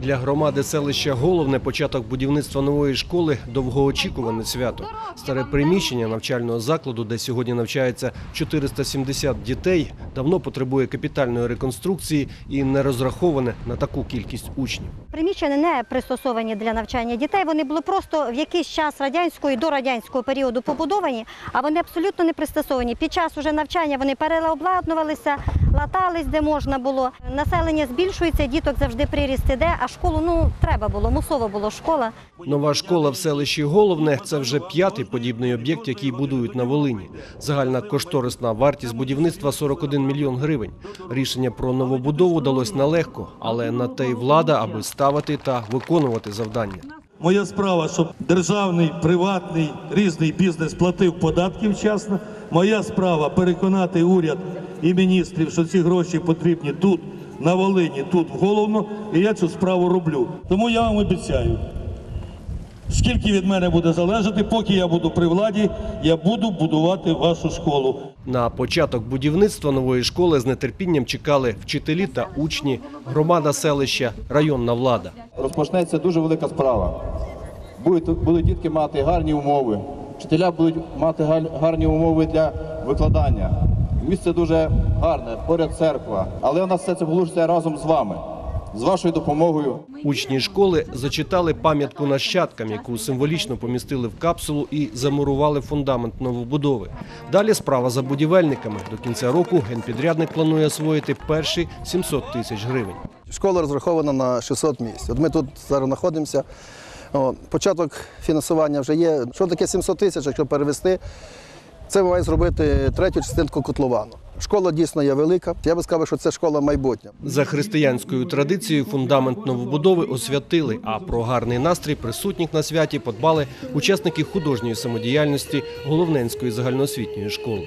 Для громади селища головне початок будівництва нової школи довгоочікуване свято. Старе приміщення навчального закладу, де сьогодні навчається 470 дітей, давно потребує капітальної реконструкції і не розраховане на таку кількість учнів. Приміщення не пристосовані для навчання дітей. Вони були просто в якийсь час радянського і дорадянського періоду побудовані, а вони абсолютно не пристосовані. Під час уже навчання вони переобладнувалися, латались де можна було. Населення збільшується, діток завжди приріст іде, а школу ну треба було, мусово було школа. Нова школа в селищі Головне це вже п'ятий подібний об'єкт, який будують на Волині. Загальна кошторисна вартість будівництва 41 мільйон гривень. Рішення про новобудову далось нелегко, але на те й влада, аби ставити та виконувати завдання. Моя справа, щоб державний, приватний, різний бізнес платив податки вчасно. Моя справа переконати уряд і міністрів, що ці гроші потрібні тут, на Волині, тут в головно, і я цю справу роблю. Тому я вам обіцяю, скільки від мене буде залежати, поки я буду при владі, я буду будувати вашу школу. На початок будівництва нової школи з нетерпінням чекали вчителі та учні, громада селища, районна влада. розпочнеться дуже велика справа. Будуть, будуть дітки мати гарні умови, вчителя будуть мати галь- гарні умови для викладання. Місце дуже гарне, поряд церква. Але у нас все це вложиться разом з вами, з вашою допомогою. Учні школи зачитали пам'ятку нащадкам, яку символічно помістили в капсулу і замурували фундамент новобудови. Далі справа за будівельниками. До кінця року генпідрядник планує освоїти перші 700 тисяч гривень. Школа розрахована на 600 місць. От ми тут зараз знаходимося. Початок фінансування вже є. Що таке 700 тисяч, якщо перевести? Це має зробити третю частинку котловану. Школа дійсно є велика. Я би сказав, що це школа майбутня. За християнською традицією фундамент новобудови освятили, а про гарний настрій присутніх на святі подбали учасники художньої самодіяльності Головненської загальноосвітньої школи.